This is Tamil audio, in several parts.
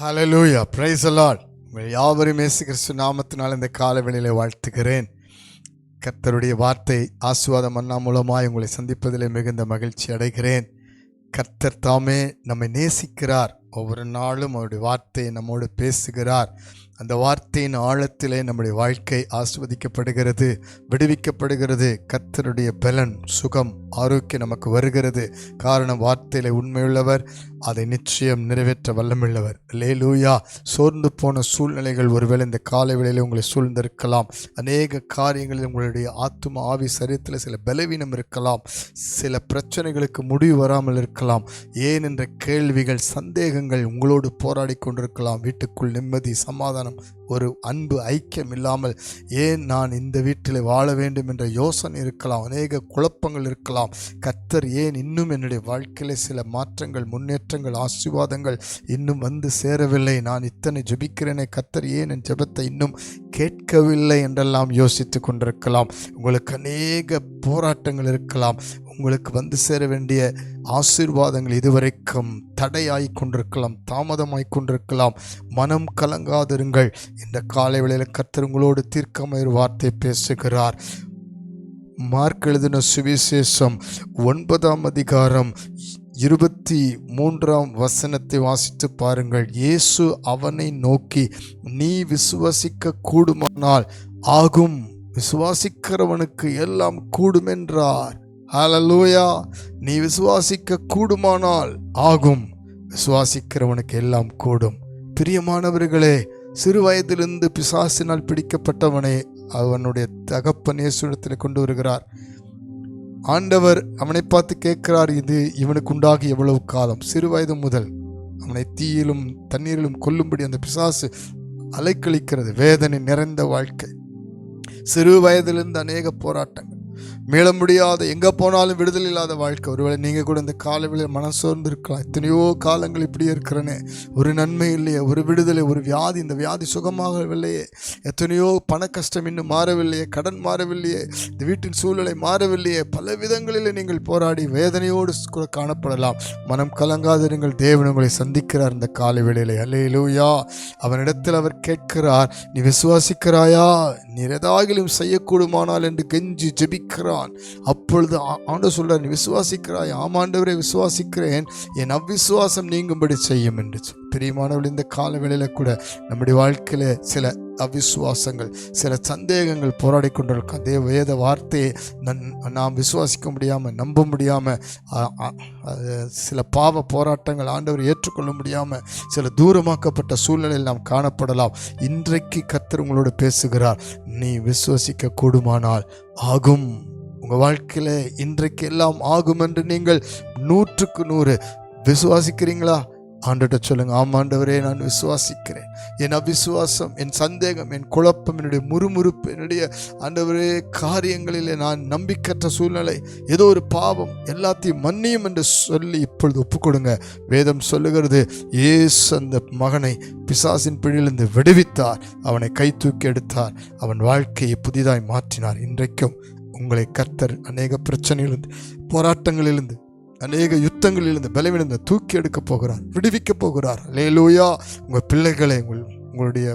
ஹலலூயா praise அலாட் யாவரும் உங்கள் இயேசு கிறிஸ்து நாமத்தினால் இந்த காலவெளியில் வாழ்த்துகிறேன். கர்த்தருடைய வார்த்தை ஆசுவாதம் அண்ணா மூலமாக உங்களை சந்திப்பதிலே மிகுந்த மகிழ்ச்சி அடைகிறேன். கர்த்தர் தாமே நம்மை நேசிக்கிறார். ஒவ்வொரு நாளும் அவருடைய வார்த்தையை நம்மோடு பேசுகிறார். அந்த வார்த்தையின் ஆழத்திலே நம்முடைய வாழ்க்கை ஆஸ்வதிக்கப்படுகிறது விடுவிக்கப்படுகிறது. கத்தருடைய பலன் சுகம் ஆரோக்கியம் நமக்கு வருகிறது. காரணம் வார்த்தையில் உண்மையுள்ளவர் அதை நிச்சயம் நிறைவேற்ற வல்லமுள்ளவர். லேலூயா சோர்ந்து போன சூழ்நிலைகள் ஒருவேளை இந்த காலை வேளையில் உங்களை சூழ்ந்திருக்கலாம். அநேக காரியங்களில் உங்களுடைய ஆத்தும ஆவி சரீரத்தில் சில பலவீனம் இருக்கலாம். சில பிரச்சனைகளுக்கு முடிவு வராமல் இருக்கலாம். ஏன் என்ற கேள்விகள் சந்தேகங்கள் உங்களோடு போராடி கொண்டிருக்கலாம். வீட்டுக்குள் நிம்மதி சமாதானம் കാണും ஒரு அன்பு ஐக்கியம் இல்லாமல் ஏன் நான் இந்த வீட்டில் வாழ வேண்டும் என்ற யோசனை இருக்கலாம் அநேக குழப்பங்கள் இருக்கலாம். கத்தர் ஏன் இன்னும் என்னுடைய வாழ்க்கையில் சில மாற்றங்கள் முன்னேற்றங்கள் ஆசீர்வாதங்கள் இன்னும் வந்து சேரவில்லை? நான் இத்தனை ஜெபிக்கிறேனே கத்தர் ஏன் என் ஜெபத்தை இன்னும் கேட்கவில்லை என்றெல்லாம் யோசித்து கொண்டிருக்கலாம். உங்களுக்கு அநேக போராட்டங்கள் இருக்கலாம். உங்களுக்கு வந்து சேர வேண்டிய ஆசீர்வாதங்கள் இதுவரைக்கும் தடையாய் கொண்டிருக்கலாம் தாமதமாய் கொண்டிருக்கலாம். மனம் கலங்காதிருங்கள். இந்த காலை வேளையில் கர்த்தர் உங்களோடு தீர்க்கமாய் வார்த்தை பேசுகிறார். மார்க் எழுதின சுவிசேஷம் ஒன்பதாம் அதிகாரம் இருபத்தி மூன்றாம் வசனத்தை வாசித்து பாருங்கள். இயேசு அவனை நோக்கி நீ விசுவசிக்க கூடுமானால் ஆகும். விசுவாசிக்கிறவனுக்கு எல்லாம் கூடுமென்றார். ஹலலூயா நீ விசுவாசிக்க கூடுமானால் ஆகும். விசுவாசிக்கிறவனுக்கு எல்லாம் கூடும். பிரியமானவர்களே சிறு வயதிலிருந்து பிசாசினால் பிடிக்கப்பட்டவனை அவனுடைய தகப்பன் இயேசுடத்தில் கொண்டு வருகிறார். ஆண்டவர் அவனை பார்த்து கேட்கிறார் இது இவனுக்கு உண்டாகி எவ்வளவு காலம்? சிறு வயது முதல் அவனை தீயிலும் தண்ணீரிலும் கொல்லும்படி அந்த பிசாசு அலைக்கழிக்கிறது வேதனை நிறைந்த வாழ்க்கை. சிறு வயதிலிருந்து அநேக போராட்டங்கள். மீள முடியாத எங்கே போனாலும் விடுதலை இல்லாத வாழ்க்கை. ஒருவேளை நீங்கள் கூட இந்த காலவில் மனம் சோர்ந்து இருக்கலாம் எத்தனையோ காலங்கள் இப்படி இருக்கிறனே. ஒரு நன்மை இல்லையே ஒரு விடுதலை ஒரு வியாதி. இந்த வியாதி சுகமாகவில்லையே. எத்தனையோ பண கஷ்டம் இன்னும் மாறவில்லையே கடன் மாறவில்லையே இந்த வீட்டின் சூழ்நிலை மாறவில்லையே. பல விதங்களில் நீங்கள் போராடி வேதனையோடு கூட காணப்படலாம். மனம் கலங்காதிருங்கள் தேவன் உங்களை சந்திக்கிறார் இந்த காலை வேளையிலே அல்லேலூயா. அவனிடத்தில் அவர் கேட்கிறார் நீ விசுவாசிக்கிறாயா? நீர் எதாகிலும் செய்யக்கூடுமானால்? என்று கெஞ்சி விசுவாசிக்கிறான். அப்பொழுது ஆ- ஆண்டவர் சொல்றார் நீ விசுவாசிக்கிறாய் ஆமாண்டவரை விசுவாசிக்கிறேன். என் அவ்விசுவாசம் நீங்கும்படி செய்யும் என்று பிரியமானவர்கள் இந்த கால வேளையில கூட நம்முடைய வாழ்க்கையில் சில அவிசுவாசங்கள் சில சந்தேகங்கள் போராடி கொண்டிருக்கும். அதே வேத வார்த்தையை நன் நாம் விசுவாசிக்க முடியாமல் நம்ப முடியாமல் சில பாவ போராட்டங்கள் ஆண்டவர் ஏற்றுக்கொள்ள முடியாமல் சில தூரமாக்கப்பட்ட சூழ்நிலையில் நாம் காணப்படலாம். இன்றைக்கு கர்த்தர் உங்களோடு பேசுகிறார். நீ விசுவசிக்க கூடுமானால் ஆகும். உங்கள் வாழ்க்கையில் இன்றைக்கு எல்லாம் ஆகும் என்று நீங்கள் நூற்றுக்கு நூறு விசுவாசிக்கிறீங்களா? ஆண்டுகிட்ட சொல்லுங்க ஆமாண்டவரே நான் விசுவாசிக்கிறேன். என் அவிசுவாசம் என் சந்தேகம் என் குழப்பம் என்னுடைய முறுமுறுப்பு என்னுடைய ஆண்டவரே காரியங்களிலே நான் நம்பிக்கற்ற சூழ்நிலை ஏதோ ஒரு பாவம் எல்லாத்தையும் மன்னியும் என்று சொல்லி இப்பொழுது ஒப்புக்கொடுங்க. வேதம் சொல்லுகிறது ஏசு அந்த மகனை பிசாசின் பிழிலிருந்து விடுவித்தார். அவனை கை தூக்கி எடுத்தார். அவன் வாழ்க்கையை புதிதாய் மாற்றினார். இன்றைக்கும் உங்களை கர்த்தர் அநேக பிரச்சனையிலிருந்து போராட்டங்களிலிருந்து அநேக யுத்தங்களிலிருந்து பலவீனத்தை தூக்கி எடுக்க போகிறார் விடுவிக்க போகிறார். லேலூயா உங்கள் பிள்ளைகளை உங்கள் உங்களுடைய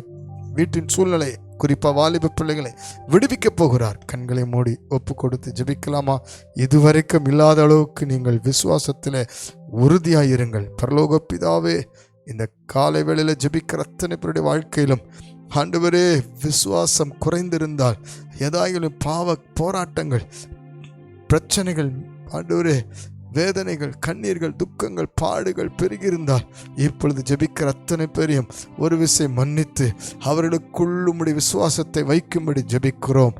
வீட்டின் சூழ்நிலை குறிப்பாக வாலிப பிள்ளைகளை விடுவிக்க போகிறார். கண்களை மூடி ஒப்பு கொடுத்து ஜெபிக்கலாமா? இதுவரைக்கும் இல்லாத அளவுக்கு நீங்கள் விசுவாசத்தில் உறுதியாக இருங்கள். பரலோக பிதாவே இந்த காலை வேளையில் ஜெபிக்கிற அத்தனை பேருடைய வாழ்க்கையிலும் ஆண்டவரே விசுவாசம் குறைந்திருந்தால் ஏதாயிலும் பாவ போராட்டங்கள் பிரச்சனைகள் ஆண்டவரே வேதனைகள் கண்ணீர்கள் துக்கங்கள் பாடுகள் பெருகியிருந்தால் இப்பொழுது ஜெபிக்கிற அத்தனை பேரையும் ஒரு விசை மன்னித்து அவர்களுக்குள்ளும் விசுவாசத்தை வைக்கும்படி ஜெபிக்கிறோம்.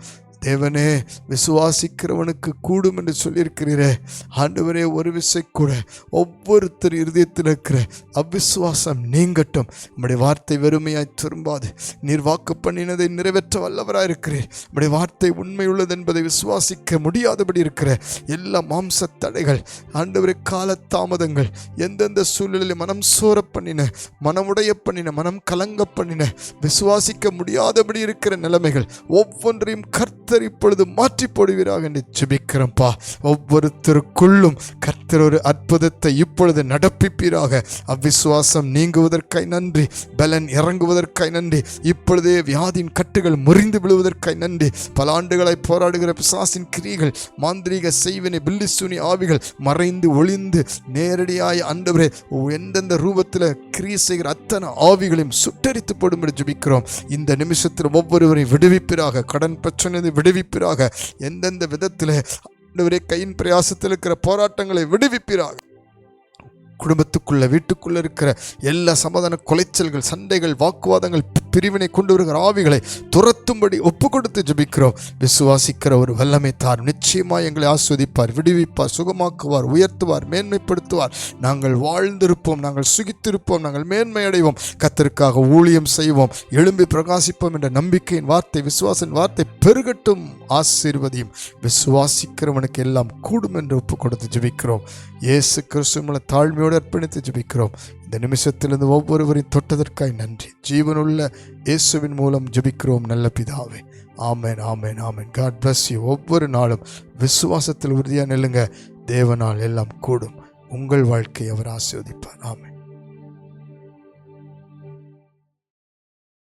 தேவனே விசுவாசிக்கிறவனுக்கு கூடும் என்று சொல்லியிருக்கிறீரே. ஆண்டவரே ஒரு விசை கூட ஒவ்வொருத்தர் இருதயத்தில் இருக்கிற அவ்விசுவாசம் நீங்கட்டும். நம்முடைய வார்த்தை வெறுமையாய் திரும்பாது. நீர் வாக்கு பண்ணினதை நிறைவேற்ற வல்லவராக இருக்கிறீர். நம்முடைய வார்த்தை உண்மை உள்ளது என்பதை விசுவாசிக்க முடியாதபடி இருக்கிற எல்லா மாம்ச தடைகள் ஆண்டவரே கால தாமதங்கள் எந்தெந்த சூழ்நிலையில் மனம் சோர பண்ணின மனமுடைய பண்ணின மனம் கலங்க பண்ணின விசுவாசிக்க முடியாதபடி இருக்கிற நிலைமைகள் ஒவ்வொன்றையும் கர்த்த கர்த்தர் இப்பொழுது மாற்றி போடுவீராக என்று ஜெபிக்கிறோம்ப்பா. ஒவ்வொருத்தருக்குள்ளும் கர்த்தர் ஒரு அற்புதத்தை இப்பொழுது நடப்பிப்பீராக. அவ்விசுவாசம் நீங்குவதற்காய் நன்றி. பலன் இறங்குவதற்காய் நன்றி. இப்பொழுதே வியாதியின் கட்டுகள் முறிந்து விழுவதற்காய் நன்றி. பல ஆண்டுகளை போராடுகிற பிசாசின் கிரிகள் மாந்திரீக செய்வினை பில்லிசூனி ஆவிகள் மறைந்து ஒளிந்து நேரடியாய் ஆண்டவரே எந்தெந்த ரூபத்தில் கிரியை செய்கிற அத்தனை ஆவிகளையும் சுட்டரித்து போடும்படி ஜெபிக்கிறோம். இந்த நிமிஷத்தில் ஒவ்வொருவரையும் விடுவிப்பிறாக கடன் பிரச்சனை விடுவிப்பிறாக எந்தெந்த விதத்தில் ஆண்டவரே கையின் பிரயாசத்தில் இருக்கிற போராட்டங்களை விடுவிப்பிறார் குடும்பத்துக்குள்ள வீட்டுக்குள்ள இருக்கிற எல்லா சமாதான குலைச்சல்கள் சண்டைகள் வாக்குவாதங்கள் பிரிவினை கொண்டு வருகிற ஆவிகளை துரத்தும்படி ஒப்பு கொடுத்து ஜெபிக்கிறோம். விசுவாசிக்கிற ஒரு வல்லமை தார் நிச்சயமாக எங்களை ஆஸ்வதிப்பார் விடுவிப்பார் சுகமாக்குவார் உயர்த்துவார் மேன்மைப்படுத்துவார். நாங்கள் வாழ்ந்திருப்போம் நாங்கள் சுகித்திருப்போம் நாங்கள் மேன்மை அடைவோம் கத்திற்காக ஊழியம் செய்வோம் எழும்பி பிரகாசிப்போம் என்ற நம்பிக்கையின் வார்த்தை விசுவாசின் வார்த்தை பெருகட்டும் ஆசீர்வதியும். விசுவாசிக்கிறவனுக்கு எல்லாம் கூடும் என்று ஒப்பு கொடுத்து ஜெபிக்கிறோம். இயேசு கிறிஸ்துவ தாழ்மையோடு அர்ப்பணித்து ஜெபிக்கிறோம். இந்த நிமிஷத்திலிருந்து ஒவ்வொருவரையும் தொட்டதற்காய் நன்றி. ஜீவனுள்ள இயேசுவின் மூலம் ஜபிக்கிறோம் நல்ல பிதாவே. ஆமேன் ஆமேன் ஆமேன். காட் பிளஸ் யூ ஒவ்வொரு நாளும் விசுவாசத்தில் உறுதியாக நில்லுங்க. தேவனால் எல்லாம் கூடும். உங்கள் வாழ்க்கை அவர் ஆசீர்வதிப்பார். ஆமேன்.